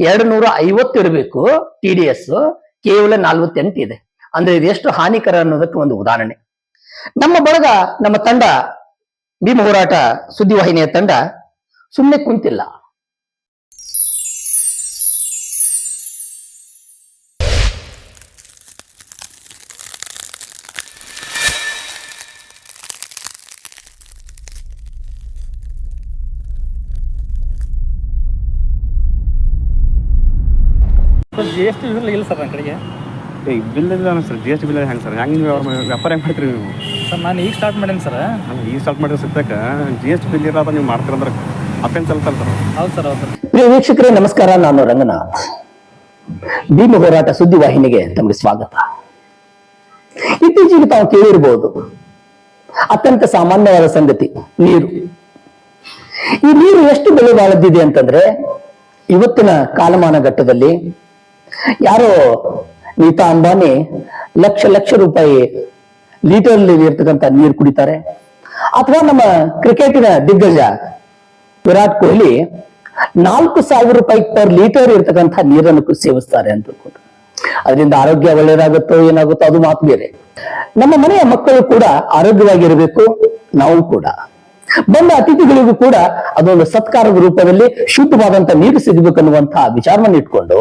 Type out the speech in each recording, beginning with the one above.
ಎರಡು ನೂರ ಐವತ್ತು ಇರಬೇಕು ಟಿ ಡಿ ಎಸ್ ಕೇವಲ ನಲ್ವತ್ತೆಂಟು ಇದೆ. ಅಂದ್ರೆ ಇದೆಷ್ಟು ಹಾನಿಕರ ಅನ್ನೋದಕ್ಕೆ ಒಂದು ಉದಾಹರಣೆ. ನಮ್ಮ ಬಳಗ, ನಮ್ಮ ತಂಡ, ಭೀಮ ಹೋರಾಟ ಸುದ್ದಿವಾಹಿನಿಯ ತಂಡ ಸುಮ್ಮನೆ ಕುಂತಿಲ್ಲ. ಸರ್ ಜಿ ಎಸ್ ಟಿ ಇಲ್ಲ ಇಲ್ಲ ಸರ್ ನನ್ನ ಕಡೆಗೆ. ಏ ಬಿಲ್ ಇಲ್ಲ sir G S T bill ಹೆಂಗೆ ಸರ್ ಹೆಂಗೆ ಅವ್ರ ವ್ಯಾಪಾರ ಹೆಂಗೆ ಮಾಡ್ತೀರಿ ನೀವು? ಸರ್ ನಾನು ಈಗ ಸ್ಟಾರ್ಟ್ ಮಾಡೀನಿ ಸರ್. ಈಗ ಈ ಸ್ಟಾರ್ಟ್ ಮಾಡಿರೋ ಸಿಗ್ತಕ್ಕ ಜಿ ಎಸ್ ಟಿ ಬಿಲ್ ಇರೋದ ನೀವು ಮಾಡ್ತೀರಂದ್ರೆ ಅಫೆನ್ಸ್ ಅಲ್ತಲ್ಲ ಸರ್ ಹೌದು ಸರ್ ಹೌದು ಪ್ರಿಯ ವೀಕ್ಷಕರೇ ನಮಸ್ಕಾರ. ನಾನು ರಂಗನಾಥ್. ಭೀಮ ಹೋರಾಟ ಸುದ್ದಿವಾಹಿನಿಗೆ ತಮಗೆ ಸ್ವಾಗತ. ಇತ್ತೀಚೆಗೆ ತಾವು ಕೇಳಿರ್ಬೋದು ಅತ್ಯಂತ ಸಾಮಾನ್ಯವಾದ ಸಂಗತಿ ನೀರು. ಈ ನೀರು ಎಷ್ಟು ಬೆಲೆ ಬಾಳದಿದೆ ಅಂತಂದ್ರೆ ಇವತ್ತಿನ ಕಾಲಮಾನ ಘಟ್ಟದಲ್ಲಿ ಯಾರೋ ನೀತಾ ಅಂಬಾನಿ ಲಕ್ಷ ಲಕ್ಷ ರೂಪಾಯಿ ಲೀಟರ್ ಇರ್ತಕ್ಕಂಥ ನೀರು ಕುಡಿತಾರೆ. ಅಥವಾ ನಮ್ಮ ಕ್ರಿಕೆಟಿನ ದಿಗ್ಗಜ ವಿರಾಟ್ ಕೊಹ್ಲಿ ನಾಲ್ಕು ಸಾವಿರ ರೂಪಾಯಿ ಪರ್ ಲೀಟರ್ ಇರ್ತಕ್ಕಂಥ ನೀರನ್ನು ಸೇವಿಸ್ತಾರೆ ಅಂತ ಅದರಿಂದ ಆರೋಗ್ಯ ಒಳ್ಳೆಯದಾಗುತ್ತೋ ಏನಾಗುತ್ತೋ ಅದು ಮಾತು ಬೇರೆ. ನಮ್ಮ ಮನೆಯ ಮಕ್ಕಳು ಕೂಡ ಆರೋಗ್ಯವಾಗಿರಬೇಕು, ನಾವು ಕೂಡ. ಬಂದ ಅತಿಥಿಗಳಿಗೂ ಕೂಡ ಅದೊಂದು ಸತ್ಕಾರದ ರೂಪದಲ್ಲಿ ಶುದ್ಧವಾದಂತ ನೀರು ಸಿಗಬೇಕನ್ನುವಂತಹ ವಿಚಾರವನ್ನು ಇಟ್ಕೊಂಡು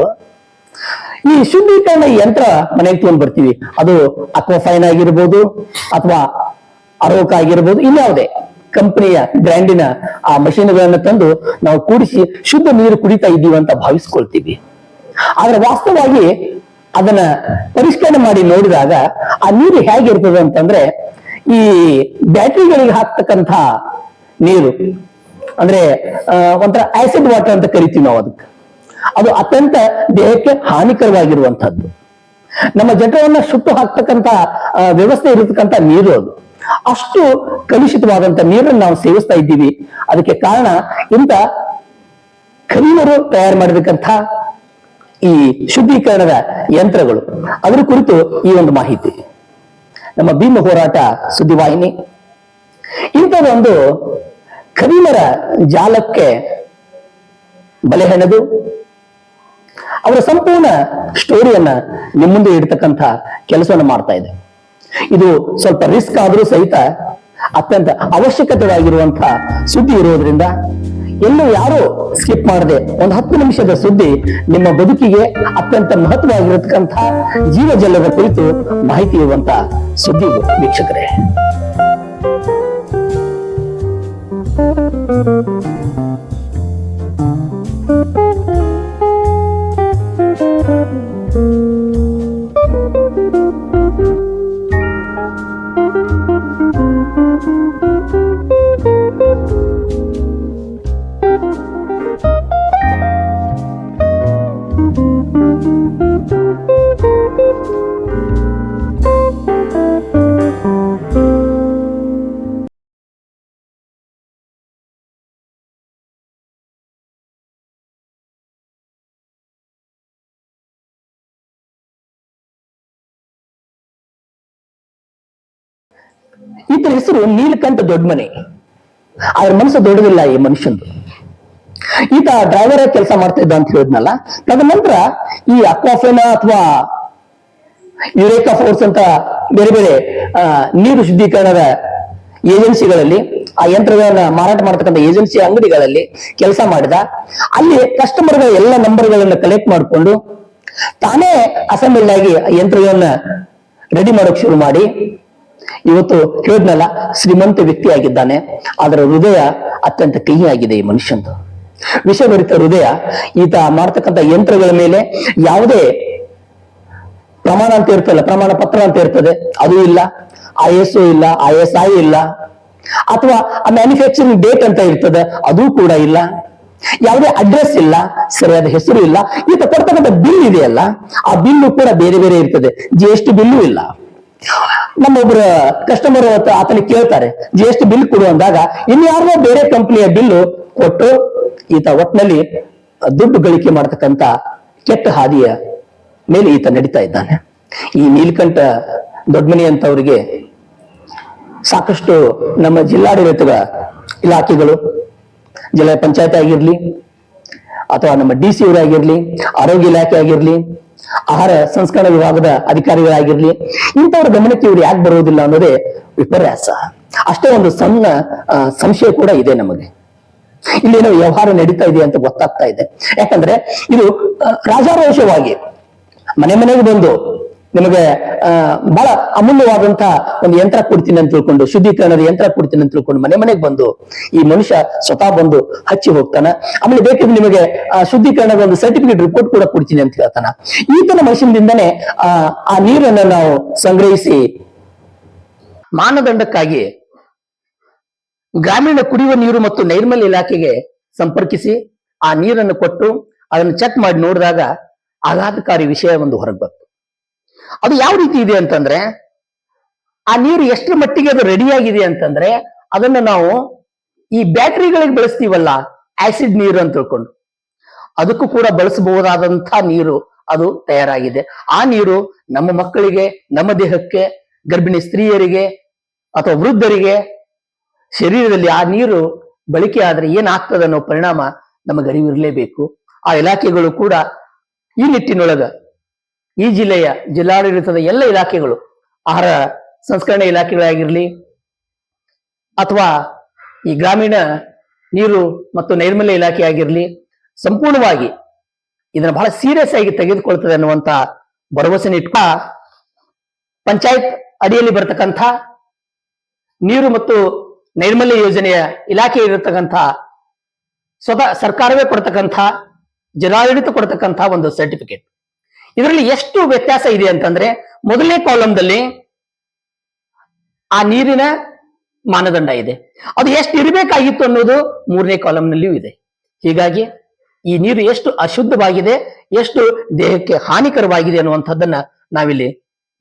ಈ ಶುದ್ಧೀಕರಣ ಯಂತ್ರ ಮನೆಗೆ ತಗೊಂಡ್ ಬರ್ತೀವಿ. ಅದು ಅಕ್ವಫೈನ್ ಆಗಿರ್ಬೋದು ಅಥವಾ ಅರೋಕ ಆಗಿರ್ಬೋದು, ಇನ್ಯಾವುದೇ ಕಂಪನಿಯ ಬ್ರ್ಯಾಂಡಿನ ಆ ಮಷೀನ್ಗಳನ್ನ ತಂದು ನಾವು ಕೂಡಿಸಿ ಶುದ್ಧ ನೀರು ಕುಡಿತಾ ಇದ್ದೀವಿ ಅಂತ ಭಾವಿಸ್ಕೊಳ್ತೀವಿ. ಆದ್ರೆ ವಾಸ್ತವವಾಗಿ ಅದನ್ನ ಪರಿಷ್ಕರಣೆ ಮಾಡಿ ನೋಡಿದಾಗ ಆ ನೀರು ಹೇಗಿರ್ತದೆ ಅಂತಂದ್ರೆ ಈ ಬ್ಯಾಟ್ರಿಗಳಿಗೆ ಹಾಕ್ತಕ್ಕಂತ ನೀರು, ಅಂದ್ರೆ ಒಂಥರ ಆಸಿಡ್ ವಾಟರ್ ಅಂತ ಕರಿತೀವಿ ನಾವು ಅದಕ್ಕೆ. ಅದು ಅತ್ಯಂತ ದೇಹಕ್ಕೆ ಹಾನಿಕರವಾಗಿರುವಂತಹದ್ದು ನಮ್ಮ ಜಠರವನ್ನ ಸುಟ್ಟು ಹಾಕ್ತಕ್ಕಂತ ವ್ಯವಸ್ಥೆ ಇರತಕ್ಕಂತ ನೀರು ಅದು. ಅಷ್ಟು ಕಲುಷಿತವಾದಂತ ನೀರನ್ನು ನಾವು ಸೇವಿಸ್ತಾ ಇದ್ದೀವಿ. ಅದಕ್ಕೆ ಕಾರಣ ಇಂತ ಕಲಿಯರು ತಯಾರು ಮಾಡಿರ್ತಕ್ಕಂಥ ಈ ಶುದ್ಧೀಕರಣದ ಯಂತ್ರಗಳು. ಅದರ ಕುರಿತು ಈ ಒಂದು ಮಾಹಿತಿ. ನಮ್ಮ ಭೀಮ ಹೋರಾಟ ಸುದ್ದಿವಾಹಿನಿ. ಇಂಥದೊಂದು ಕರಿಮರ ಜಾಲಕ್ಕೆ ಬಲೆ ಹೆಣೆದು ಅವರ ಸಂಪೂರ್ಣ ಸ್ಟೋರಿಯನ್ನ ನಿಮ್ಮ ಮುಂದೆ ಇಡ್ತಕ್ಕಂಥ ಕೆಲಸವನ್ನು ಮಾಡ್ತಾ ಇದೆ. ಇದು ಸ್ವಲ್ಪ ರಿಸ್ಕ್ ಆದರೂ ಸಹಿತ ಅತ್ಯಂತ ಅವಶ್ಯಕತೆಯಾಗಿರುವಂತಹ ಸುದ್ದಿ ಇರೋದ್ರಿಂದ ಎಲ್ಲೂ ಯಾರು ಸ್ಕಿಪ್ ಮಾಡದೆ ಒಂದು ಹತ್ತು ನಿಮಿಷದ ಸುದ್ದಿ ನಿಮ್ಮ ಬದುಕಿಗೆ ಅತ್ಯಂತ ಮಹತ್ವವಾಗಿರತಕ್ಕಂಥ ಜೀವಜಲದ ಕುರಿತು ಮಾಹಿತಿ ಇರುವಂತಹ ಸುದ್ದಿ ವೀಕ್ಷಕರೇ. ಈತನ ಹೆಸರು ನೀಲಕಂಠ ದೊಡ್ಡಮನೆ ಅವ್ರ ಮನಸ್ಸು ದೊಡ್ಡದಿಲ್ಲ ಈ ಮನುಷ್ಯಂದು. ಈತ ಡ್ರೈವರ್ ಕೆಲಸ ಮಾಡ್ತಾ ಇದ್ದ ಅಂತ ಹೇಳಿದ್ನಲ್ಲ, ತದನಂತರ ಈ ಅಕ್ವಾಫೆನ ಅಥವಾ ಯುರೇಕಾ ಫೋರ್ಸ್ ಅಂತ ಬೇರೆ ಬೇರೆ ನೀರು ಶುದ್ಧೀಕರಣದ ಏಜೆನ್ಸಿಗಳಲ್ಲಿ, ಆ ಯಂತ್ರಗಳನ್ನ ಮಾರಾಟ ಮಾಡತಕ್ಕಂಥ ಏಜೆನ್ಸಿ ಅಂಗಡಿಗಳಲ್ಲಿ ಕೆಲಸ ಮಾಡಿದ. ಅಲ್ಲಿ ಕಸ್ಟಮರ್ಗಳ ಎಲ್ಲ ನಂಬರ್ಗಳನ್ನ ಕಲೆಕ್ಟ್ ಮಾಡಿಕೊಂಡು ತಾನೇ ಅಸೆಂಬ್ಲಿ ಆಗಿ ಯಂತ್ರಗಳನ್ನ ರೆಡಿ ಮಾಡೋಕ್ ಶುರು ಮಾಡಿ. ಇವತ್ತು ಹೇಳಿದ್ನಲ್ಲ ಶ್ರೀಮಂತ ವ್ಯಕ್ತಿಯಾಗಿದ್ದಾನೆ ಅದರ ಹೃದಯ ಅತ್ಯಂತ ಕಹಿಯಾಗಿದೆ ಈ ಮನುಷ್ಯಂದು. ವಿಷಭರಿತ ಹೃದಯ, ಈತ ಮಾಡ್ತಕ್ಕಂಥ ಯಂತ್ರಗಳ ಮೇಲೆ ಯಾವುದೇ ಪ್ರಮಾಣ ಅಂತ ಇರ್ತಲ್ಲ ಪ್ರಮಾಣ ಪತ್ರ ಅಂತ ಇರ್ತದೆ, ಅದು ಇಲ್ಲ, ಐ ಎಸ್ ಇಲ್ಲ, ಐ ಎಸ್ ಐ ಇಲ್ಲ, ಅಥವಾ ಆ ಮ್ಯಾನುಫ್ಯಾಕ್ಚರಿಂಗ್ ಡೇಟ್ ಅಂತ ಇರ್ತದೆ, ಅದು ಕೂಡ ಇಲ್ಲ, ಯಾವುದೇ ಅಡ್ರೆಸ್ ಇಲ್ಲ, ಸರಿಯಾದ ಹೆಸರು ಇಲ್ಲ, ಈತ ಕೊಡ್ತಕ್ಕಂಥ ಬಿಲ್ ಇದೆಯಲ್ಲ, ಆ ಬಿಲ್ಲು ಕೂಡ ಬೇರೆ ಬೇರೆ ಇರ್ತದೆ ಜಿ ಎಸ್ ಟಿ ಬಿಲ್ಲು ಇಲ್ಲ. ನಮ್ಮೊಬ್ಬರ ಕಸ್ಟಮರ್ ಆತನಿಗೆ ಕೇಳ್ತಾರೆ ಜಿ ಎಸ್ ಟಿ ಬಿಲ್ ಕೊಡು ಅಂದಾಗ ಇನ್ಯಾರೋ ಬೇರೆ ಕಂಪನಿಯ ಬಿಲ್ಲು ಕೊಟ್ಟು ಈತ ಒಟ್ಟಿನಲ್ಲಿ ದುಡ್ಡು ಗಳಿಕೆ ಮಾಡತಕ್ಕಂತ ಕೆಟ್ಟ ಹಾದಿಯ ಮೇಲೆ ಈತ ನಡೀತಾ ಇದ್ದಾನೆ. ಈ ನೀಲಕಂಠ ದೊಡ್ಡಮನಿ ಅಂತವರಿಗೆ ಸಾಕಷ್ಟು ನಮ್ಮ ಜಿಲ್ಲಾಡಳಿತದ ಇಲಾಖೆಗಳು, ಜಿಲ್ಲಾ ಪಂಚಾಯತ್ ಆಗಿರ್ಲಿ ಅಥವಾ ನಮ್ಮ ಡಿ ಸಿ ಇವರಾಗಿರ್ಲಿ ಆರೋಗ್ಯ ಇಲಾಖೆ ಆಗಿರ್ಲಿ ಆಹಾರ ಸಂಸ್ಕರಣ ವಿಭಾಗದ ಅಧಿಕಾರಿಗಳಾಗಿರ್ಲಿ, ಇಂಥವ್ರ ಗಮನಕ್ಕೆ ಇವ್ರು ಯಾಕೆ ಬರುವುದಿಲ್ಲ ಅನ್ನೋದೇ ವಿಪರ್ಯಾಸ. ಅಷ್ಟೇ ಒಂದು ಸಣ್ಣ ಸಂಶಯ ಕೂಡ ಇದೆ ನಮಗೆ. ಇಲ್ಲೇನೋ ವ್ಯವಹಾರ ನಡೀತಾ ಇದೆ ಅಂತ ಗೊತ್ತಾಗ್ತಾ ಇದೆ. ಯಾಕಂದ್ರೆ ಇದು ರಾಜಾರೋಷವಾಗಿ ಮನೆ ಮನೆಗೆ ಬಂದು ನಿಮಗೆ ಬಹಳ ಅಮೂಲ್ಯವಾದಂತಹ ಒಂದು ಯಂತ್ರ ಕೊಡ್ತೀನಿ ಅಂತ ತಿಳ್ಕೊಂಡು, ಶುದ್ಧೀಕರಣದ ಯಂತ್ರ ಕೊಡ್ತೀನಿ ಅಂತ ತಿಳ್ಕೊಂಡು ಮನೆ ಮನೆಗೆ ಬಂದು ಈ ಮನುಷ್ಯ ಸ್ವತಃ ಬಂದು ಹಚ್ಚಿ ಹೋಗ್ತಾನ. ಆಮೇಲೆ ಬೇಕಿದ್ರೆ ನಿಮಗೆ, ಆ, ಶುದ್ಧೀಕರಣದ ಒಂದು ಸರ್ಟಿಫಿಕೇಟ್ ರಿಪೋರ್ಟ್ ಕೂಡ ಕೊಡ್ತೀನಿ ಅಂತ ಹೇಳ್ತಾನ. ಈತನ ಮಷಿನ್ದಿಂದನೇ ಆ ಆ ನೀರನ್ನು ನಾವು ಸಂಗ್ರಹಿಸಿ ಮಾನದಂಡಕ್ಕಾಗಿ ಗ್ರಾಮೀಣ ಕುಡಿಯುವ ನೀರು ಮತ್ತು ನೈರ್ಮಲ್ಯ ಇಲಾಖೆಗೆ ಸಂಪರ್ಕಿಸಿ ಆ ನೀರನ್ನು ಕೊಟ್ಟು ಅದನ್ನು ಚೆಕ್ ಮಾಡಿ ನೋಡಿದಾಗ ಆಘಾತಕಾರಿ ವಿಷಯ ಒಂದು ಹೊರಗೆ ಅದು ಯಾವ ರೀತಿ ಇದೆ ಅಂತಂದ್ರೆ ಆ ನೀರು ಎಷ್ಟರ ಮಟ್ಟಿಗೆ ಅದು ರೆಡಿ ಆಗಿದೆ ಅಂತಂದ್ರೆ ಅದನ್ನ ನಾವು ಈ ಬ್ಯಾಟರಿಗಳಿಗೆ ಬಳಸ್ತೀವಲ್ಲ ಆಸಿಡ್ ನೀರು ಅಂತ ತಿಳ್ಕೊಂಡು. ಅದಕ್ಕೂ ಕೂಡ ಬಳಸಬಹುದಾದಂತಹ ನೀರು ಅದು ತಯಾರಾಗಿದೆ. ಆ ನೀರು ನಮ್ಮ ಮಕ್ಕಳಿಗೆ, ನಮ್ಮ ದೇಹಕ್ಕೆ, ಗರ್ಭಿಣಿ ಸ್ತ್ರೀಯರಿಗೆ ಅಥವಾ ವೃದ್ಧರಿಗೆ ಶರೀರದಲ್ಲಿ ಆ ನೀರು ಬಳಕೆ ಆದ್ರೆ ಏನಾಗ್ತದೆ ಅನ್ನೋ ಪರಿಣಾಮ ನಮಗೆ ಅರಿವಿರಲೇಬೇಕು. ಆ ಇಲಾಖೆಗಳು ಕೂಡ ಈ ನಿಟ್ಟಿನೊಳಗ ಈ ಜಿಲ್ಲೆಯ ಜಿಲ್ಲಾಡಳಿತದ ಎಲ್ಲ ಇಲಾಖೆಗಳು, ಆಹಾರ ಸಂಸ್ಕರಣೆ ಇಲಾಖೆಗಳಾಗಿರಲಿ ಅಥವಾ ಈ ಗ್ರಾಮೀಣ ನೀರು ಮತ್ತು ನೈರ್ಮಲ್ಯ ಇಲಾಖೆ ಆಗಿರ್ಲಿ, ಸಂಪೂರ್ಣವಾಗಿ ಇದನ್ನು ಬಹಳ ಸೀರಿಯಸ್ ಆಗಿ ತೆಗೆದುಕೊಳ್ತದೆ ಅನ್ನುವಂತ ಭರವಸೆ ಇಟ್ಟ ಪಂಚಾಯತ್ ಅಡಿಯಲ್ಲಿ ಬರ್ತಕ್ಕಂಥ ನೀರು ಮತ್ತು ನೈರ್ಮಲ್ಯ ಯೋಜನೆಯ ಇಲಾಖೆ ಇರತಕ್ಕಂಥ ಸ್ವತಃ ಸರ್ಕಾರವೇ ಕೊಡ್ತಕ್ಕಂಥ, ಜಿಲ್ಲಾಡಳಿತ ಕೊಡ್ತಕ್ಕಂಥ ಒಂದು ಸರ್ಟಿಫಿಕೇಟ್ ಇದರಲ್ಲಿ ಎಷ್ಟು ವ್ಯತ್ಯಾಸ ಇದೆ ಅಂತಂದ್ರೆ ಮೊದಲನೇ ಕಾಲಂದಲ್ಲಿ ಆ ನೀರಿನ ಮಾನದಂಡ ಇದೆ. ಅದು ಎಷ್ಟು ಇರಬೇಕಾಗಿತ್ತು ಅನ್ನೋದು ಮೂರನೇ ಕಾಲಂನಲ್ಲಿಯೂ ಇದೆ. ಹೀಗಾಗಿ ಈ ನೀರು ಎಷ್ಟು ಅಶುದ್ಧವಾಗಿದೆ, ಎಷ್ಟು ದೇಹಕ್ಕೆ ಹಾನಿಕರವಾಗಿದೆ ಅನ್ನುವಂಥದ್ದನ್ನ ನಾವಿಲ್ಲಿ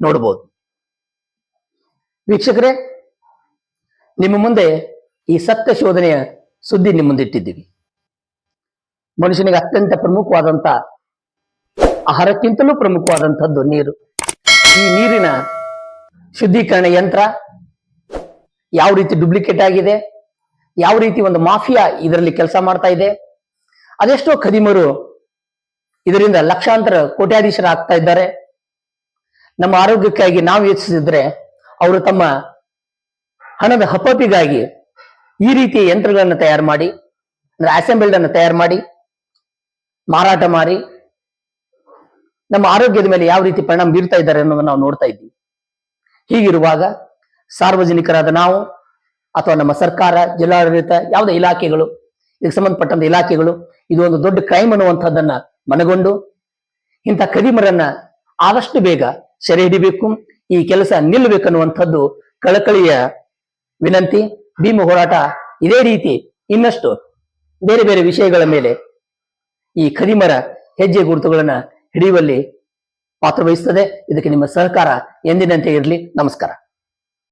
ನೋಡಬಹುದು ವೀಕ್ಷಕರೇ, ನಿಮ್ಮ ಮುಂದೆ ಈ ಸತ್ಯ ಶೋಧನೆಯ ಸುದ್ದಿ ನಿಮ್ಮ ಮುಂದೆ ಇಟ್ಟಿದ್ದೀವಿ ಮನುಷ್ಯನಿಗೆ ಅತ್ಯಂತ ಪ್ರಮುಖವಾದಂತ ಆಹಾರಕ್ಕಿಂತಲೂ ಪ್ರಮುಖವಾದಂಥದ್ದು ನೀರು. ಈ ನೀರಿನ ಶುದ್ಧೀಕರಣ ಯಂತ್ರ ಯಾವ ರೀತಿ ಡುಪ್ಲಿಕೇಟ್ ಆಗಿದೆ, ಯಾವ ರೀತಿ ಒಂದು ಮಾಫಿಯಾ ಇದರಲ್ಲಿ ಕೆಲಸ ಮಾಡ್ತಾ ಇದೆ, ಅದೆಷ್ಟೋ ಖದೀಮರು ಇದರಿಂದ ಲಕ್ಷಾಂತರ ಕೋಟ್ಯಾಧೀಶರಾಗ್ತಾ ಇದ್ದಾರೆ. ನಮ್ಮ ಆರೋಗ್ಯಕ್ಕಾಗಿ ನಾವು ಯೋಚಿಸಿದ್ರೆ ಅವರು ತಮ್ಮ ಹಣದ ಹಪಪಿಗಾಗಿ ಈ ರೀತಿಯ ಯಂತ್ರಗಳನ್ನು ತಯಾರು ಮಾಡಿ, ಅಂದ್ರೆ ಅಸೆಂಬಲ್ಡ್ ಅನ್ನು ತಯಾರು ಮಾಡಿ, ಮಾರಾಟ ಮಾಡಿ ನಮ್ಮ ಆರೋಗ್ಯದ ಮೇಲೆ ಯಾವ ರೀತಿ ಪರಿಣಾಮ ಬೀರ್ತಾ ಇದ್ದಾರೆ ಅನ್ನೋದನ್ನ ನಾವು ನೋಡ್ತಾ ಇದ್ದೀವಿ. ಹೀಗಿರುವಾಗ ಸಾರ್ವಜನಿಕರಾದ ನಾವು ಅಥವಾ ನಮ್ಮ ಸರ್ಕಾರ, ಜಿಲ್ಲಾಡಳಿತ, ಯಾವುದೇ ಇಲಾಖೆಗಳು, ಇದಕ್ಕೆ ಸಂಬಂಧಪಟ್ಟಂತ ಇಲಾಖೆಗಳು, ಇದು ಒಂದು ದೊಡ್ಡ ಕ್ರೈಮ್ ಅನ್ನುವಂಥದ್ದನ್ನ ಮನಗೊಂಡು ಇಂಥ ಕದಿಮರನ್ನ ಆದಷ್ಟು ಬೇಗ ಸೆರೆ ಹಿಡಿಬೇಕು, ಈ ಕೆಲಸ ನಿಲ್ಲಬೇಕನ್ನುವಂಥದ್ದು ಕಳಕಳಿಯ ವಿನಂತಿ, ಭೀಮ ಹೋರಾಟ ಇದೇ ರೀತಿ ಇನ್ನಷ್ಟು ಬೇರೆ ಬೇರೆ ವಿಷಯಗಳ ಮೇಲೆ ಈ ಕದಿಮರ ಹೆಜ್ಜೆ ಗುರುತುಗಳನ್ನ ಹಿಡಿಯುವಲ್ಲಿ ಪಾತ್ರವಹಿಸುತ್ತದೆ. ಇದಕ್ಕೆ ನಿಮ್ಮ ಸಹಕಾರ ಎಂದಿನಂತೆ ಇರಲಿ. ನಮಸ್ಕಾರ.